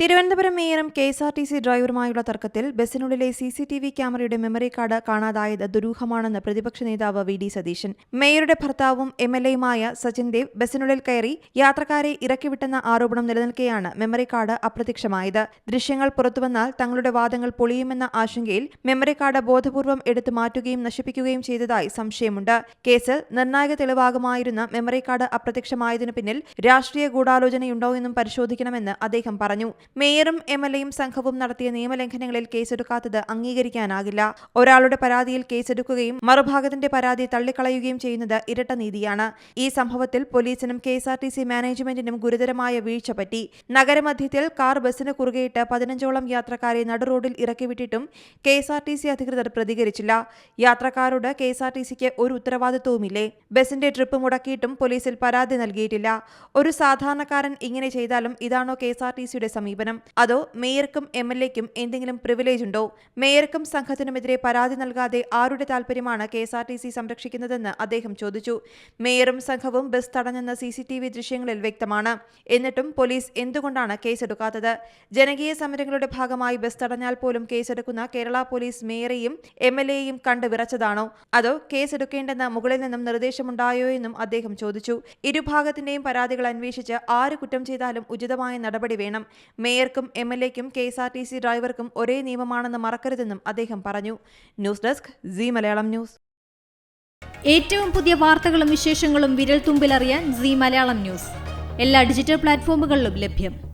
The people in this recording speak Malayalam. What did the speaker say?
Thiruvananthapuram മേയറും K S R T C ഡ്രൈവറുമായുള്ള തർക്കത്തിൽ ബസ്സിനുള്ളിലെ സി സി ടി വി ക്യാമറയുടെ മെമ്മറി കാർഡ് കാണാതായത് ദുരൂഹമാണെന്ന് പ്രതിപക്ഷ നേതാവ് വി ഡി സതീശൻ. മേയറുടെ ഭർത്താവും എം എൽ എയുമായ സച്ചിൻ ദേവ് ബസ്സിനുള്ളിൽ കയറി യാത്രക്കാരെ ഇറക്കിവിട്ടെന്ന ആരോപണം നിലനിൽക്കെയാണ് മെമ്മറി കാർഡ് അപ്രത്യക്ഷമായത്. ദൃശ്യങ്ങൾ പുറത്തുവന്നാൽ തങ്ങളുടെ വാദങ്ങൾ പൊളിയുമെന്ന ആശങ്കയിൽ മെമ്മറി കാർഡ് ബോധപൂർവം എടുത്തു മാറ്റുകയും നശിപ്പിക്കുകയും ചെയ്തതായി സംശയമുണ്ട്. കേസിൽ നിർണായക തെളിവാകുമായിരുന്ന മെമ്മറി കാർഡ് അപ്രത്യക്ഷമായതിനു പിന്നിൽ രാഷ്ട്രീയ ഗൂഢാലോചനയുണ്ടോ എന്നും പരിശോധിക്കണമെന്ന് അദ്ദേഹം പറഞ്ഞു. മേയറും എം എൽ എയും സംഘവും നടത്തിയ നിയമലംഘനങ്ങളിൽ കേസെടുക്കാത്തത് അംഗീകരിക്കാനാകില്ല. ഒരാളുടെ പരാതിയിൽ കേസെടുക്കുകയും മറുഭാഗത്തിന്റെ പരാതി തള്ളിക്കളയുകയും ചെയ്യുന്നത് ഇരട്ട നീതിയാണ്. ഈ സംഭവത്തിൽ പോലീസിനും K S R T C മാനേജ്മെന്റിനും ഗുരുതരമായ വീഴ്ച പറ്റി. നഗരമധ്യത്തിൽ കാർ ബസ്സിന് കുറുകെയിട്ട് പതിനഞ്ചോളം യാത്രക്കാരെ നടുറോഡിൽ ഇറക്കിവിട്ടിട്ടും K S R T C അധികൃതർ പ്രതികരിച്ചില്ല. യാത്രക്കാരോട് കെ എസ് ആർ ടി സിക്ക് ഒരു ഉത്തരവാദിത്വവുമില്ലേ? ബസിന്റെ ട്രിപ്പ് മുടക്കിയിട്ടും പോലീസിൽ പരാതി നൽകിയിട്ടില്ല. ഒരു സാധാരണക്കാരൻ ഇങ്ങനെ ചെയ്താലും ഇതാണോ കെ എസ് ആർ ടി സിയുടെ സമീപനം? അതോ മേയർക്കും എം എൽ എക്കും എന്തെങ്കിലും പ്രിവിലേജ് ഉണ്ടോ? മേയർക്കും സംഘത്തിനുമെതിരെ പരാതി നൽകാതെ ആരുടെ താൽപര്യമാണ് K S R T C സംരക്ഷിക്കുന്നതെന്ന് അദ്ദേഹം ചോദിച്ചു. മേയറും സംഘവും ബസ് തടഞ്ഞെന്ന സി സി ടി വി ദൃശ്യങ്ങളിൽ വ്യക്തമാണ്. എന്നിട്ടും പോലീസ് എന്തുകൊണ്ടാണ് കേസെടുക്കാത്തത്? ജനകീയ സമരങ്ങളുടെ ഭാഗമായി ബസ് തടഞ്ഞാൽ പോലും കേസെടുക്കുന്ന കേരള പോലീസ് മേയറെയും എം എൽ എയും കണ്ട് വിറച്ചതാണോ? അതോ കേസെടുക്കേണ്ടെന്ന് മുകളിൽ നിന്നും നിർദ്ദേശമുണ്ടായോ എന്നും അദ്ദേഹം ചോദിച്ചു. ഇരുഭാഗത്തിന്റെയും പരാതികൾ അന്വേഷിച്ച് ആര് കുറ്റം ചെയ്താലും ഉചിതമായ നടപടി വേണം. മേയർക്കും M L എക്കും K S R T C ഡ്രൈവർക്കും ഒരേ നിയമമാണെന്ന് മറക്കരുതെന്നും അദ്ദേഹം പറഞ്ഞു. News desk Zee Malayalam news. ഏറ്റവും പുതിയ വാർത്തകളും വിശേഷങ്ങളും വിരൽ തുമ്പിലറിയാൻ സി മലയാളം ന്യൂസ്. എല്ലാ ഡിജിറ്റൽ പ്ലാറ്റ്ഫോമുകളിലും ലഭ്യം.